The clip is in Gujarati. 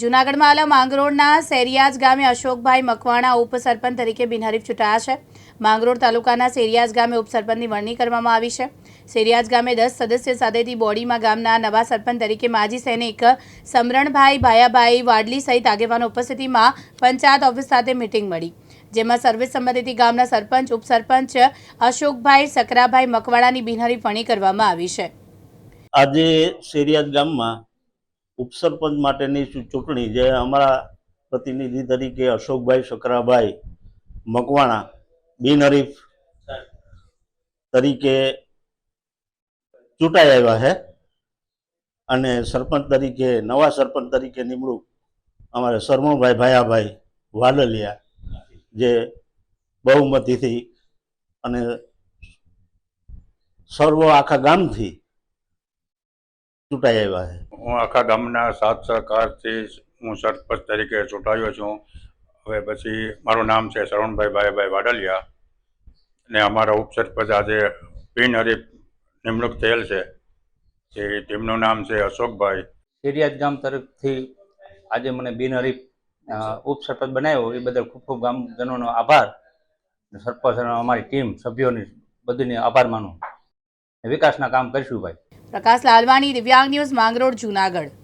જૂનાગઢમાં આવેલા માંગરોળના સેરિયાજ ગામે અશોકભાઈ મકવાણા ઉપસરપંચ તરીકે બિનહરીફ ચૂંટાયા છે. માંગરોળ તાલુકાના સેરિયાજ ગામે ઉપસરપંચની વરણી કરવામાં આવી છે. સેરિયાજ ગામે દસ સદસ્ય સાથેથી બોડીમાં ગામના નવા સરપંચ તરીકે માજી સૈનિક સમરણભાઈ ભાયાભાઈ વાડલી સહિત આગેવાનો ઉપસ્થિતિમાં પંચાયત ઓફિસ સાથે મિટિંગ મળી. જેમાં સર્વસંમતિથી ગામના સરપંચ, ઉપસરપંચ અશોકભાઈ સકરાભાઈ મકવાણાની બિનહરીફ વરણી કરવામાં આવી છે. આજે સેરિયાજ ગામમાં ઉપસરપંચ માટેની ચૂંટણી જે અમારા પ્રતિનિધિ તરીકે અશોકભાઈ શકરાભાઈ મકવાણા બિનહરીફ તરીકે ચૂંટાઈ આવ્યા છે. અને સરપંચ તરીકે, નવા સરપંચ તરીકે નિમણૂક અમારે સરમણભાઈ ભાયાભાઈ વાડલિયા જે બહુમતીથી અને સર્વ આખા ગામથી ચૂંટાઈ આવ્યા છે. હું આખા ગામના સાથ સહકારથી હું સરપંચ તરીકે ચૂંટાયો છું. હવે પછી મારું નામ છે શરવણભાઈ ભાઈભાઈ વાડલિયા ને અમારા ઉપસરપંચ આજે બિનહરીફ નિમણૂક થયેલ છે. તે તેમનું નામ છે અશોકભાઈ. શેરિયાદ ગામ તરફથી આજે મને બિનહરીફ ઉપસરપંચ બનાવ્યો. એ બદલ ખૂબ ખૂબ ગામજનોનો આભાર. સરપંચ અને અમારી ટીમ સભ્યોની બધીને આભાર માનું. વિકાસના કામ કરીશું ભાઈ. પ્રકાશ લાલવાણી દિવ્યાંગ ન્યૂઝ માંગરોળ જૂનાગઢ.